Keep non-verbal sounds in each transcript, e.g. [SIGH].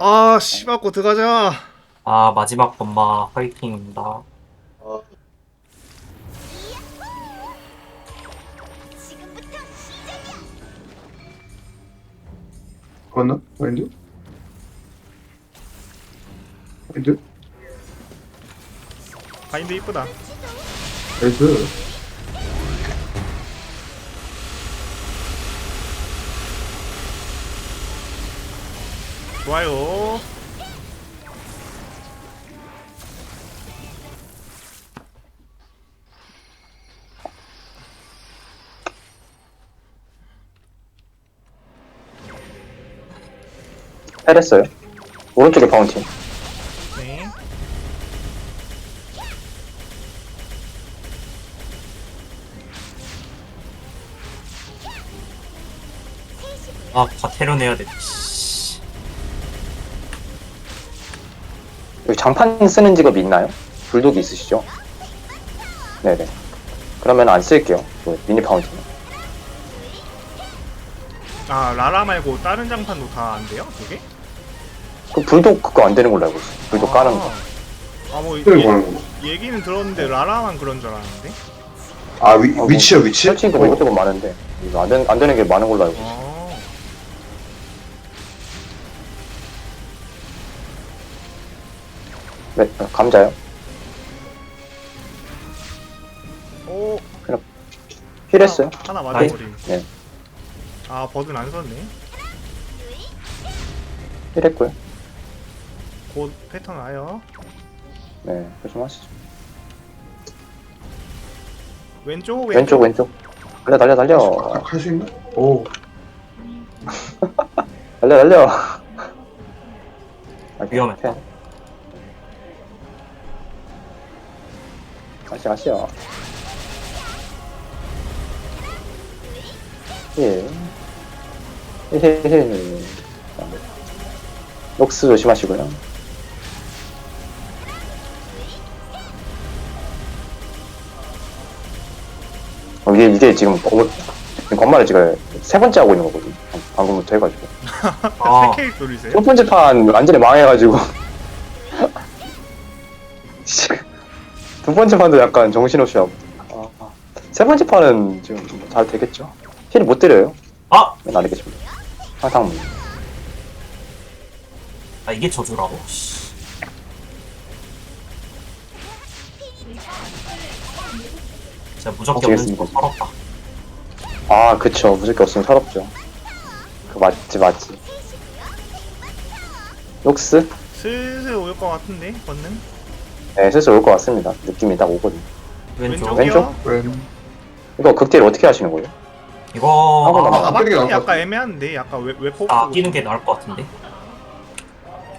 아 씨발 고 들어가자 아 마지막 번마 화이팅입니다. 지금부터 시작이야. 건너? 왼쪽? 왼쪽? 바인드 이쁘다 나이스 좋아요 해랬어요. 오른쪽에 파운틴. 네아 과태료 내야 돼. 씨. 여기 장판 쓰는 직업이 있나요? 불독이 있으시죠? 네네. 그러면 안 쓸게요. 그 미니 파운틴. 아 라라 말고 다른 장판도 다 안 돼요? 그게? 그 불독 그거 안 되는 걸로 알고 있어요. 불독 까는 거. 아뭐 거는 거. 얘기는 들었는데 라라만 그런 줄 알았는데 아 위, 아, 뭐, 위치요 위치? 설치가 뭐 이것저것 많은데 이거 안, 된, 안 되는 게 많은 걸로 알고 있어요. 네, 감자요. 오 힐했어요. 하나 맞아버림 네. 아 버든 안 썼네 힐했고요. 곧 패턴 와요 네, 조심하시죠. 왼쪽 왼쪽, 왼쪽. 달려, 달려, 달려. 할 수 있나? 오 [LAUGHS] 달려, 달려. 아, 위험했다. 오케이. 가시, 가시요. 예. 헤헤헤. 녹스 조심하시고요. 어, 이게, 이게 지금, 어, 지금 건말을 지금 세 번째 하고 있는 거거든요. 방금부터 해가지고. 아 3K 돌리세요? 첫 번째 판 완전히 망해가지고 두 번째 판도 약간 정신없이 하고 아, 아. 세 번째 판은 지금 잘 되겠죠 힐을 못 때려요 아! 안 되겠습니다 항상 아 이게 저주라고? 씨. 진짜 무적기 어, 없는 되겠습니다. 거 서럽다. 아 그쵸 무조건 없으면 서럽죠 그 맞지 맞지 녹스 슬슬 올 것 같은데 걷는 네 슬슬 올 것 같습니다 느낌이 딱 오거든요 왼쪽. 왼쪽이요? 왼 이거 극딜 어떻게 하시는 거예요? 이거 한번 아, 아 맞긴 나올 것 약간 애매한데 약간 왜, 왜 포크 아 끼는 게 나을 것 같은데.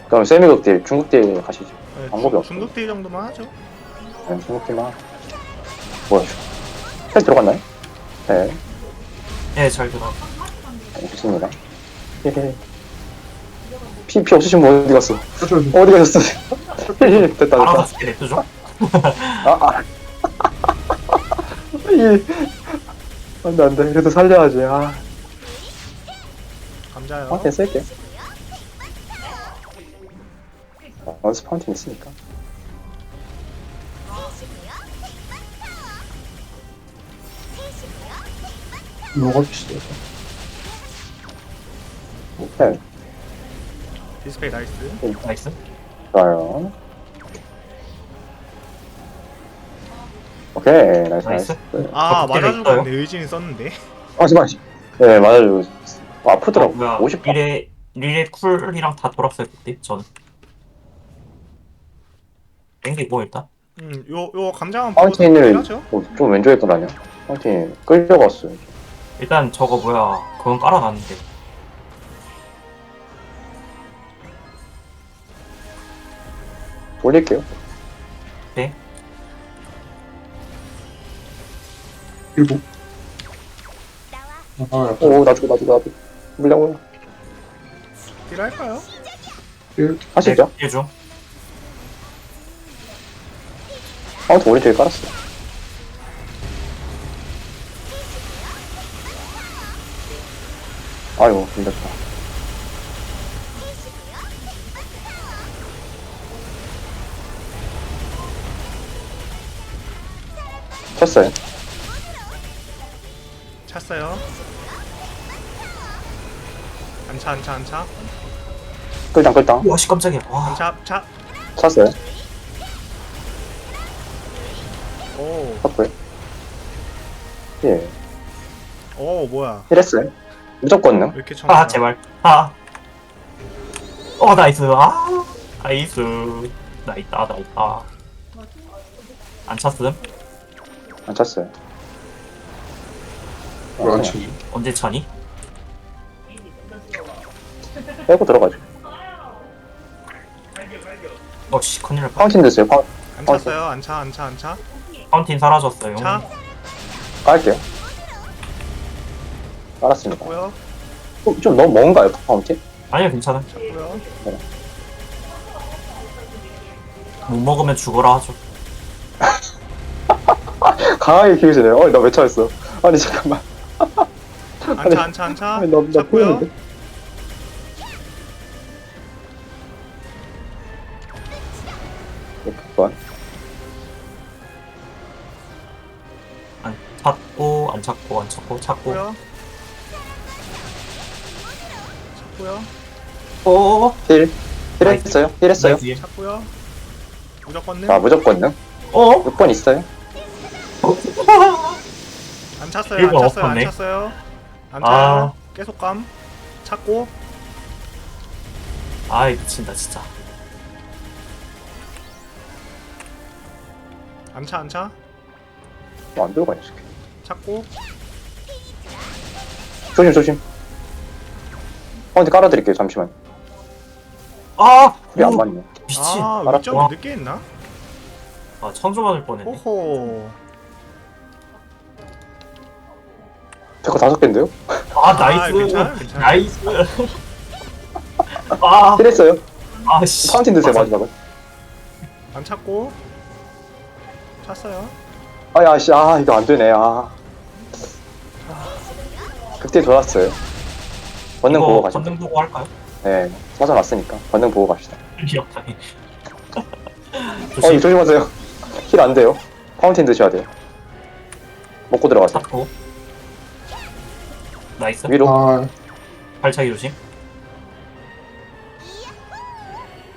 그럼 세미 극딜 중국 딜 가시죠 방법이 없어요. 중국 딜 정도만 하죠 네, 중국 딜만 뭐야 헬 들어갔나요? 네 네 잘 들어. 좋습니다. 헤헤. 피, 피 없으신 분 어디 갔어? 저, 어디 가셨어? [LAUGHS] 됐다, 됐다. 냅두죠. 아, 아. 이. 안 돼, 안 돼. 그래도 살려야지. 아, 감자요 파운틴 쓸게. 원스 파운틴 있으니까. 뭐가 비슷해 네, 디스페이 나이스 나이스. 좋아요. 오케이, 나이스, 나이스. 나이스. 아 어, 그때가 맞아주고 있어요? 있네 의진 썼는데 하지 마. 네, 맞아요. 어, 어, 아프더라고. 뭐야 50. 리레 리레 쿨이랑 다 돌았어요 그때 저는. 땡기고 일단. 음요 요 감자만 보고 파운틴을 뭐, 좀 왼쪽에 거라냐? 파운틴 끌려갔어요. 일단 저거 뭐야 그건 깔아놨는데. 올릴게요. 네. 일곱. 아 오, 나도, 나도, 나도. 물량 딜 할까요? 일 하시죠. 네, 중. 파운틴 오른쪽에 깔았어. 아이고, 힘들다. 쳤어요. 찼어요. 안차 안차 안차 끌당 끌당. 와씨 깜짝이야 와 안차 차. 쳤어요. 오. 쳤고요. 예. 오 뭐야? 힐했어요. 무조건 능. 왜 이렇게 청? 아 제발 아 어 나이스 아 나이스 나 있다 나 있다 안 찼음? 안 쳤어요. 왜 안 치지? 언제 차니? 빼고 들어가죠. 어씨 큰일 날 뻔. 파운틴 드세요. 파, 안 찼어요. 안 차 안 차 안 차. 파운틴 사라졌어요 차. 깔게요. 깔았습니다. 고요. 좀, 좀 너무 먼가요, 파운틴? 아니요 괜찮아 차고요. 못 먹으면 죽어라 하죠 강하게 키우시네요. 어, 나왜 차였어? 아니, 잠깐만. 안차 안 차 안 차. 아니, 나, 나. 보였는데? 번안 찾고 안 찾고 안 찾고 찾고 차고요. 차고요. 오 힐. 힐 했어요? 힐 했어요? 뒤에 차고요. 무조건 능. 자, 무조건 능. 어? 6번 있어요? 안 찼어요. 안 찼어요. 안 엎었네. 찼어요. 안 아. 차요. 계속 감. 찾고 아이 미친다 진짜 안 차 안 차. 뭐, 안 들어가냐, 이렇게. 찾고 조심, 조심. 파운틴 깔아드릴게요, 잠시만. 아! 우리 안 오, 맞네. 미친 아 알았어. 위점이 와. 늦게 했나? 아 천조 맞을 뻔했네 호호. 데커 다섯 개인데요? 아 나이스 괜찮아, 괜찮아. 나이스 아힐 했어요. 아씨 파운틴 드세요, 마지막은. 안 찾고 찼어요. 아, 야, 씨, 아, 이거 안 되네, 아. 그때 돌았어요. 권능 보고 가시죠. 건능 보고 할까요? 네, 찾아놨으니까. 권능 보고 갑시다. 기억하네 어, 조심 이 조심하세요. [LAUGHS] 힐 안 돼요. 파운틴 드셔야 돼요. 먹고 들어가세요. 찾고 나이스 위로. 아, 발차기 조심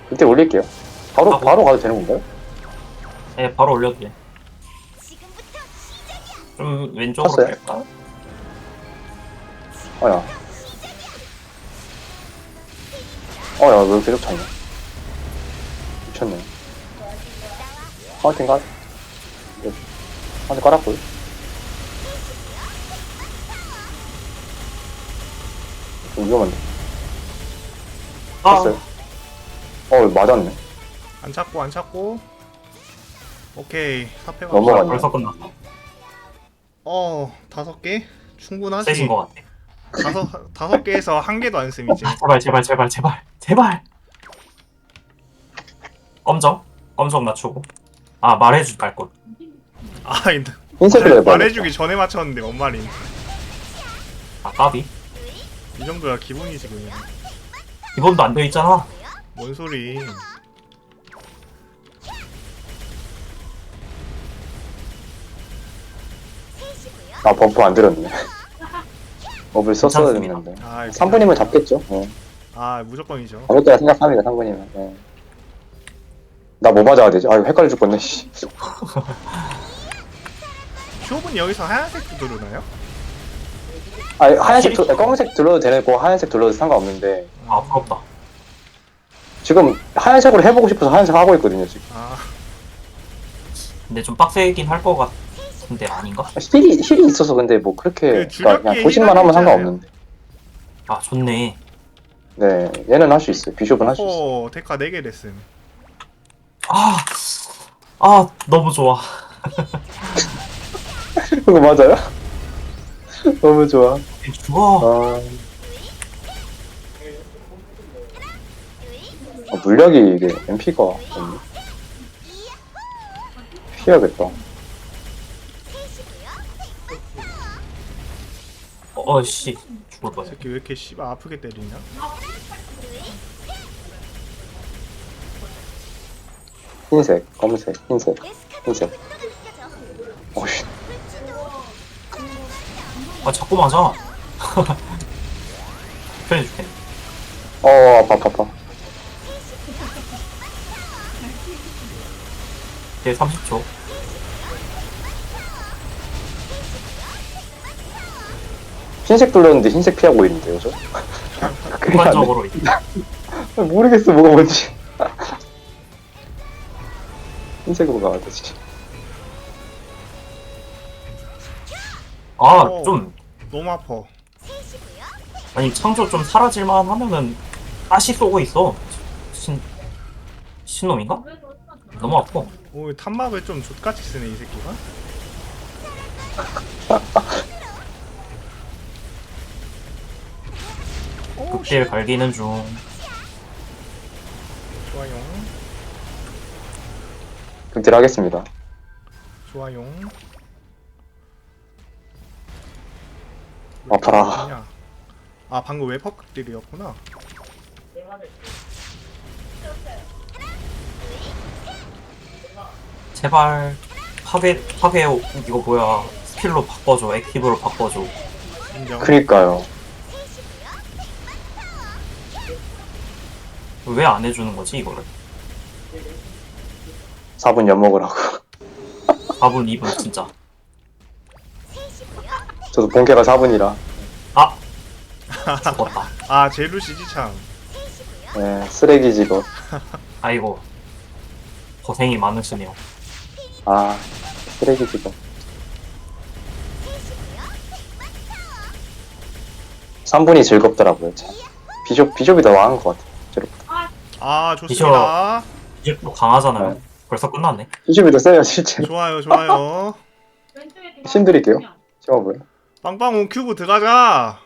그때 올릴게요. 바로, 아, 뭐. 바로 가도 되는 건가요? 네 바로 올려도 돼좀 지금부터 시작이야. 왼쪽으로 쳤어요? 뺄까? 어야. 어야, 왜 계속 찼냐. 미쳤네. 파운틴 깔, 네. 파운틴 깔았고요. 좀 위험한데. 아 쳤어요. 어, 맞았네. 안 찾고 안 찾고. 오케이 사패 가. 넘어갔네. 벌써 끝났어 어 다섯 개 충분하지. 세신 것 같아 다섯 다섯 개에서 한 개도 안씀 이제. 제발 제발 제발 제발 제발 검정 검정 맞추고 아 말해줄 말걸 아 이- 흰색으로 해봐. 말해주기 전에 맞췄는데 뭔 말임? 아 까비 이 정도야 기본이지 그냥. 기본도 안 돼 있잖아 뭔 소리? 아, 버프 안 들었네. 버프를 썼어야 괜찮습니다. 됐는데. 아 3분이면 잡겠죠. 네. 아 무조건이죠. 가볍게 생각합니다, 3분이면. 네. 나뭐 맞아야 되지? 아, 이거 헷갈려 죽겠네, 씨. [LAUGHS] 큐업은 여기서 하얀색 누르나요? 아, 하얀색, 두, 검은색 둘러도 되고, 하얀색 둘러도 상관없는데, 아 부럽다 지금 하얀색으로 해보고 싶어서 하얀색 하고 있거든요, 지금. 아 근데 좀 빡세긴 할 것 같은데 아닌가? 힐이, 힐이 있어서 근데 뭐 그렇게, 그 주력기에 그러니까 그냥 보신만 하면. 상관없는데. 아 좋네 네, 얘는 할 수 있어요. 비숍은 할 수 있어요. 호호 데카 4개 됐음. 아, 아 너무 좋아 [LAUGHS] 그거 맞아요? [LAUGHS] 너무 좋아. 죽어 아. 아, 물약이 이게 MP가 없네. 피해야겠다. 어씨 죽을 이뻔 새끼 왜 이렇게 씨발 아프게 때리냐? 흰색, 검은색, 흰색, 흰색. 느껴져. 어씨. 아 자꾸 맞아 [LAUGHS] 편해 죽겠네 어, 아파, 아파, 아파. 얘 30초 흰색 돌렸는데 흰색 피하고 있는데요, 저? [LAUGHS] 그게 안 돼. 일반적으로 이제 모르겠어, 뭐가 뭔지. [LAUGHS] 흰색으로 가야 되지. 아 어. 좀 너무 아파. 아니 창조 좀 사라질만 하면은 다시 쏘고 있어 신 신놈인가? 너무 아파 오 탄막을 좀 족같이 쓰네 이 새끼가. [LAUGHS] 오, 극딜 갈기는 중 좋아요. 극딜 하겠습니다. 좋아요. 아파라. 이렇게 아프냐? 아 방금 웨퍼 극딜이었구나. 제발 파괴 파괴 이거 뭐야 스킬로 바꿔줘 액티브로 바꿔줘 인정. 그니까요. 왜 안 해주는 거지 이거를 4분 엿먹으라고. 4분 2분 진짜 저도 본캐가 4분이라. 아 [LAUGHS] 죽었다 아 제루시지 참. 네, 쓰레기 직업. [LAUGHS] 아이고 고생이 많으시네요 아, 쓰레기 직업. 3분이 즐겁더라고요, 참. 비숍, 비숍이 더 나은 것 같아요. 제로. 아 좋습니다. 이제 또 강하잖아요 네. 벌써 끝났네 비숍이 더 세요, 실제로. 좋아요 좋아요. [LAUGHS] 신드릴게요. 심어보요. 빵빵 온 큐브 들어가자.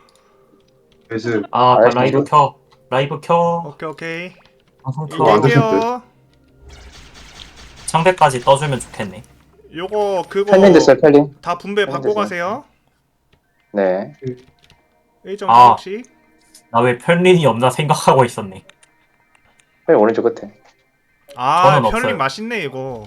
그래서 아. 라이브 켜 라이브 켜 오케이 오케이. 방송 이거 안 켜 되실 이게요. 상대까지 떠주면 좋겠네 요거 그거 펠린 됐어요, 펠린. 다 분배 받고. 가세요. 네. 1.4씩. 아. 나왜 편린이 없나 생각하고 있었네 펠린 오른쪽 끝에. 아 저는 없어요. 맛있네 이거.